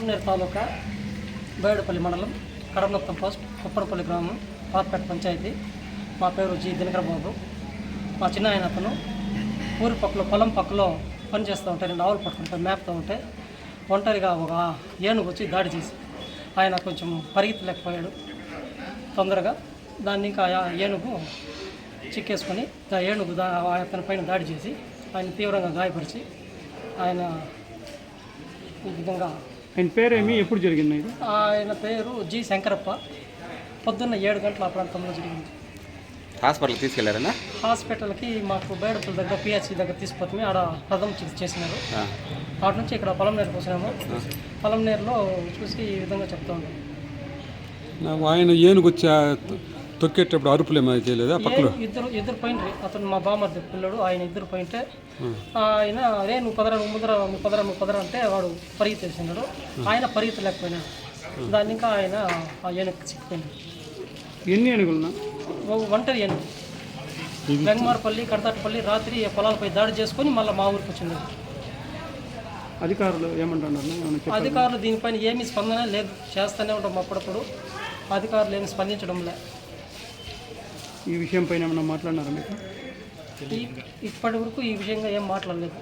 రామనేరు తాలూకా బేడుపల్లి మండలం కడమనత్తం పోస్ట్ కుప్పనపల్లి గ్రామం పాతపేట పంచాయతీ. మా పేరు జి దినకర బాబు మా చిన్న ఆయన అతను ఊరి పక్కలో పొలం పక్కలో పని చేస్తూ ఉంటే నేను ఆవులు పట్టుకుంటే మేపుతూ ఉంటే ఒంటరిగా ఒక ఏనుగు వచ్చి దాడి చేసి ఆయన కొంచెం పరిగెత్తలేకపోయాడు. తొందరగా దాన్ని ఇంకా ఏనుగు చిక్కేసుకొని ఆ ఏనుగు దా అతని పైన దాడి చేసి ఆయన తీవ్రంగా గాయపరిచి ఆయన ఈ విధంగా ఆయన పేరేమి ఎప్పుడు జరిగింది ఇది? ఆయన పేరు జి శంకరప్ప. పొద్దున్న ఏడు గంటల ఆ ప్రాంతంలో జరిగింది. హాస్పిటల్కి తీసుకెళ్ళారనా? హాస్పిటల్కి మాకు బేడపల్లి దగ్గర పిహెచ్సి దగ్గర తీసుకొచ్చి ఆడ ప్రథమ చికిత్స చేసినారు. అటు నుంచి ఇక్కడ పొలం నీరు పోసినాము. పొలం నీరులో చూసి ఈ విధంగా చెప్తా ఉన్నాం ఆయన ఏనుగు తొక్కేటప్పుడు అరుపులు ఏమైనా చేయలేదా? పక్కలో? ఏ- ఇద్దరు ఇద్దరు పోయినరు అతను మా బామ్మర్ది పిల్లడు ఆయన ఇద్దరు పోయింటే ఆయన అరే నువ్వు పదరా నువ్వు ముదర నువ్వు పదరా నువ్వు పదరా అంటే వాడు పరిగెత్తేసినాడు ఆయన పరిగెత్తలేకపోయినాడు దాన్ని ఇంకా ఆయన ఆ ఏనుగు చిక్కిపోయినాడు ఎన్ని ఏనుగులున్నా? ఓ ఒంటరి ఏనుగు. గంగమారపల్లి కడతాటపల్లి రాత్రి పొలాలపై దాడి చేసుకొని మళ్ళీ మా ఊరికి వచ్చింది అధికారులు ఏమంటున్నారు? అధికారులు దీనిపైన ఏమీ స్పందన లేదు. చేస్తూనే ఉంటాం అప్పుడప్పుడు. అధికారులు ఏమి స్పందించడం లే ఈ విషయం పైన ఏమైనా మాట్లాడినారా మీకు ఇప్పటి వరకు ఈ విషయంగా ఏం మాట్లాడలేదు.